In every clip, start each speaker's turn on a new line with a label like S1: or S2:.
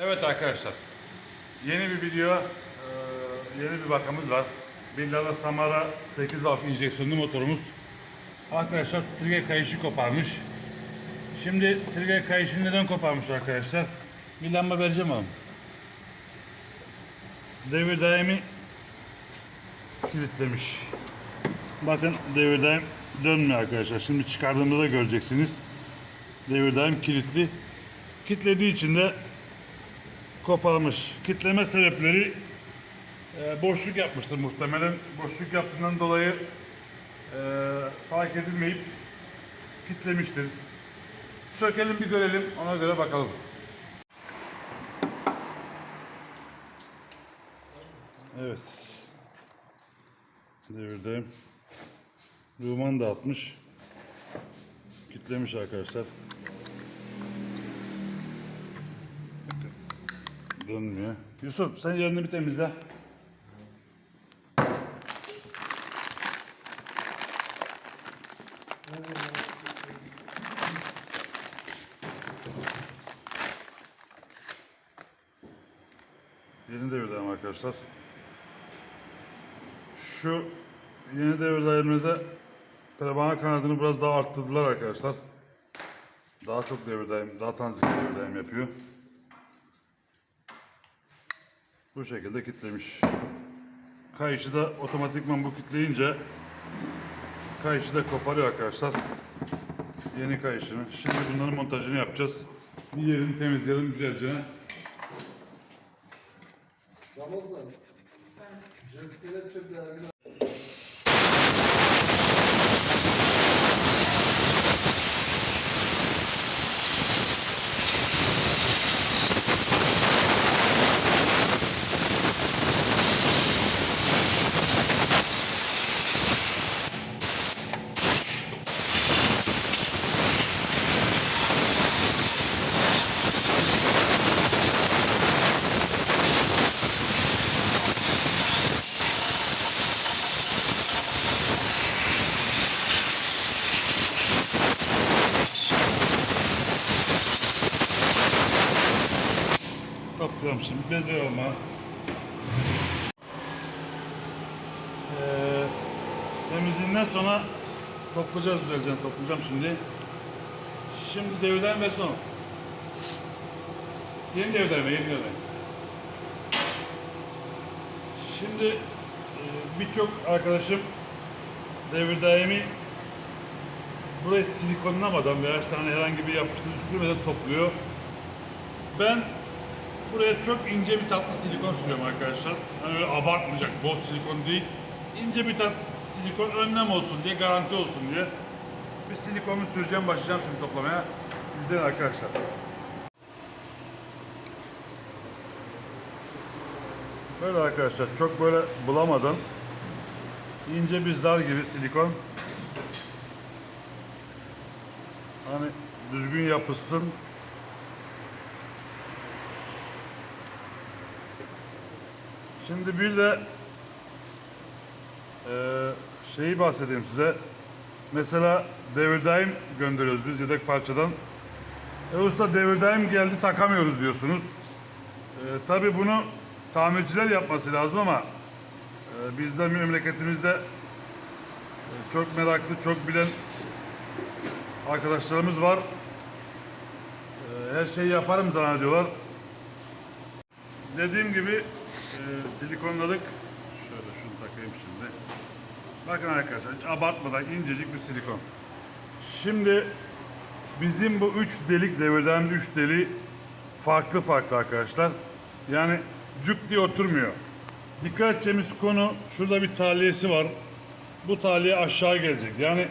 S1: Evet arkadaşlar. Yeni bir video, yeni bir bakamız var. Villada Samara 8 valve injeksiyonlu motorumuz. Arkadaşlar trigger kayışı koparmış. Şimdi trigger kayışını neden koparmış arkadaşlar? Bir lamba vereceğim abi. Devir daimi kilitlemiş. Bakın devir daim dönmüyor arkadaşlar. Şimdi çıkardığımda da göreceksiniz. Devir daim kilitli. Kilitlediği için de koparmış. Kitleme sebepleri e, boşluk yapmıştır muhtemelen. Boşluk yaptığından dolayı e, fark edilmeyip kitlemiştir. Sökelim bir görelim ona göre bakalım. Evet. Devirdeyim. Ruman da atmış. Kitlemiş arkadaşlar. Dönmüyor. Yusuf sen yerini bir temizle. Yeni devirdeyim arkadaşlar. Şu yeni devirlerimde pervane kanadını biraz daha arttırdılar arkadaşlar. Daha çok devirdeyim, daha tanzik devirdeyim yapıyor. Bu şekilde kitlemiş. Kayışı da otomatikman bu kitleyince kayışı da koparıyor arkadaşlar. Yeni kayışını. Şimdi bunların montajını yapacağız. Bir yerini temizleyelim güzelce.
S2: Ramazan. Cepkele çöpler.
S1: Toplayalım şimdi beze olma. Ee, temizliğinden sonra toplayacağız güzelce. Toplayacağım şimdi. Şimdi devirden ve son. Yeni devirden ve yeni devirden. Şimdi e, birçok arkadaşım devir daimi burayı silikonlamadan veya işte hani herhangi bir yapıştırıcı sürmeden topluyor. Ben buraya çok ince bir tatlı silikon sürüyorum arkadaşlar. Hani öyle abartmayacak, bol silikon değil. İnce bir tat silikon önlem olsun diye, garanti olsun diye. Bir silikonumu süreceğim, başlayacağım şimdi toplamaya. İzleyin arkadaşlar. Böyle arkadaşlar, çok böyle bulamadan ince bir zar gibi silikon. Hani düzgün yapışsın, Şimdi bir de eee, şeyi bahsedeyim size. Mesela devirdaim gönderiyoruz biz yedek parçadan. E usta devirdaim geldi takamıyoruz diyorsunuz. E, Tabi bunu tamirciler yapması lazım ama e, bizde memleketimizde e, çok meraklı, çok bilen arkadaşlarımız var. E, her şeyi yaparım zannediyorlar. Dediğim gibi e, silikonladık. Şöyle şunu takayım şimdi. Bakın arkadaşlar hiç abartmadan incecik bir silikon. Şimdi bizim bu üç delik devirden üç deli farklı farklı arkadaşlar. Yani cuk diye oturmuyor. Dikkat edeceğimiz konu şurada bir taliyesi var. Bu taliye aşağı gelecek. Yani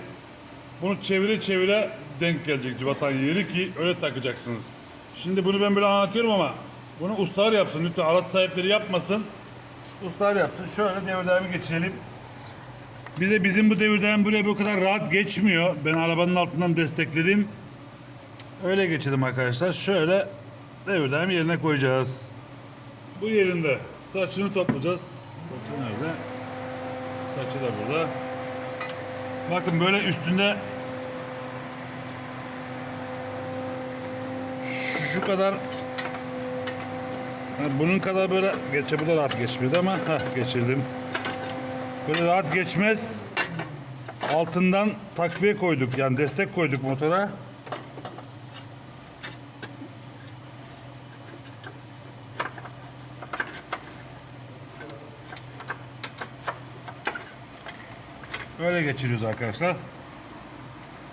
S1: bunu çevire çevire denk gelecek civatan yeri ki öyle takacaksınız. Şimdi bunu ben böyle anlatıyorum ama bunu ustalar yapsın lütfen araç sahipleri yapmasın. Ustalar yapsın. Şöyle devirlerimi geçirelim. Bir de bizim bu devirden buraya bu kadar rahat geçmiyor. Ben arabanın altından destekledim. Öyle geçelim arkadaşlar. Şöyle devirlerimi yerine koyacağız. Bu yerinde saçını toplayacağız. Saçı nerede? Saçı da burada. Bakın böyle üstünde şu kadar bunun kadar böyle geçe bu da rahat geçmedi ama ha geçirdim. Böyle rahat geçmez. Altından takviye koyduk yani destek koyduk motora. Böyle geçiriyoruz arkadaşlar.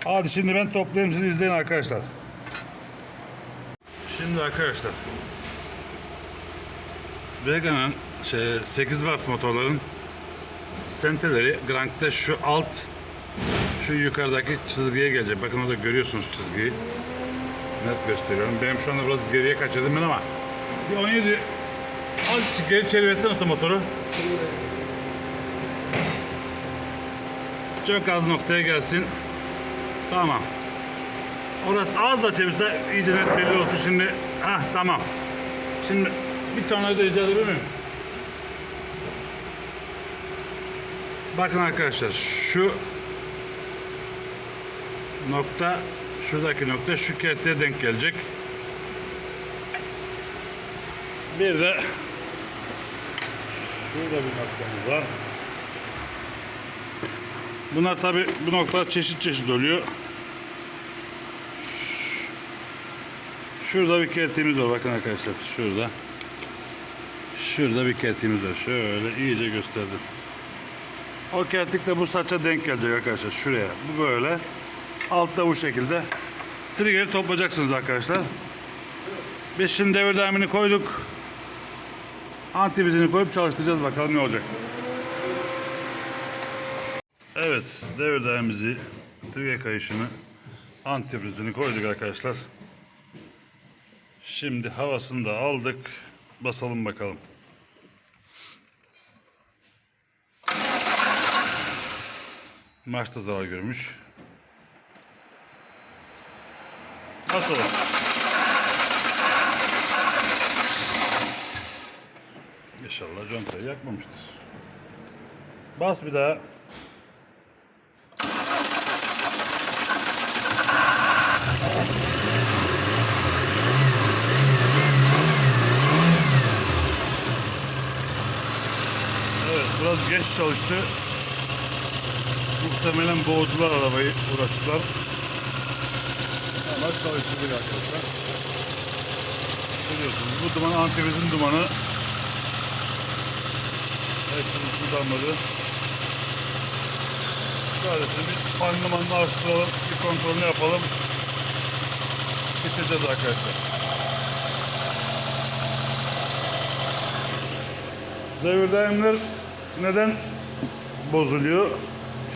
S1: Hadi şimdi ben toplayayım siz izleyin arkadaşlar. Şimdi arkadaşlar Vega'nın şey, 8 watt motorların senteleri Grank'ta şu alt şu yukarıdaki çizgiye gelecek. Bakın orada görüyorsunuz çizgiyi. Net gösteriyorum. Benim şu anda biraz geriye kaçırdım ben ama bir 17 azıcık geri çevirsene usta motoru. Çok az noktaya gelsin. Tamam. Orası az da çevirse iyice net belli olsun şimdi. Hah tamam. Şimdi bir tane de rica edebilir miyim? Bakın arkadaşlar şu nokta şuradaki nokta şu kerteye denk gelecek. Bir de şurada bir noktamız var. Bunlar tabi bu noktalar çeşit çeşit oluyor. Şurada bir kertiğimiz var bakın arkadaşlar şurada. Şurada bir kertiğimiz var. Şöyle iyice gösterdim. O kertik de bu saça denk gelecek arkadaşlar. Şuraya. Bu böyle. Altta bu şekilde. Trigger'i toplayacaksınız arkadaşlar. Biz şimdi devir daimini koyduk. Antivizini koyup çalıştıracağız bakalım ne olacak. Evet, devir daimimizi, trigger kayışını, antifrizini koyduk arkadaşlar. Şimdi havasını da aldık. Basalım bakalım. Maçta zarar görmüş. Basalım. İnşallah contayı yakmamıştır. Bas bir daha. Evet biraz geç çalıştı. Muhtemelen boğdular arabayı uğraştılar. Ama çalıştırdık arkadaşlar. Görüyorsunuz bu duman antivizin dumanı. Hepsini kullanmadı. Sadece bir panlamanını açtıralım, bir kontrolünü yapalım. Bitireceğiz arkadaşlar. Devir daimler neden bozuluyor?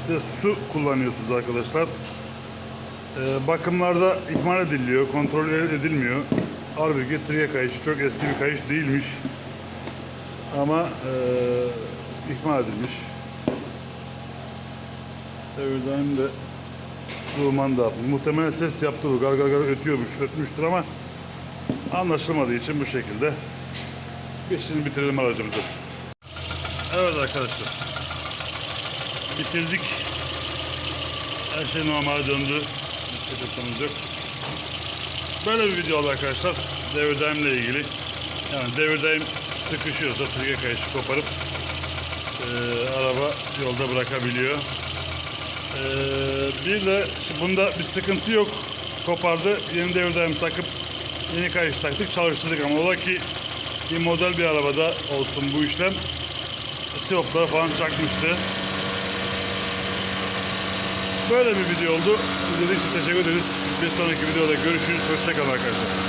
S1: İşte su kullanıyorsunuz arkadaşlar. Ee, bakımlarda ihmal ediliyor, kontrol edilmiyor. Halbuki triye kayışı çok eski bir kayış değilmiş. Ama ee, ihmal edilmiş. Devir daim de duman da. Muhtemelen ses yaptı bu. Gar gar gar ötüyormuş, ötmüştür ama anlaşılmadığı için bu şekilde. Şimdi bitirelim aracımızı. Evet arkadaşlar. Bitirdik. Her şey normale döndü. Hiçbir yok. Böyle bir video oldu arkadaşlar. Devir daimle ilgili. Yani devir daim sıkışıyorsa trigger kayışı koparıp eee, araba yolda bırakabiliyor. Eee, bir de bunda bir sıkıntı yok. Kopardı. Yeni devir daim takıp yeni kayış taktık çalıştırdık ama ola ki bir model bir arabada olsun bu işlem. Sivopları falan çakmıştı. Böyle bir video oldu. İzlediğiniz için teşekkür ederiz. Bir sonraki videoda görüşürüz. Hoşçakalın arkadaşlar.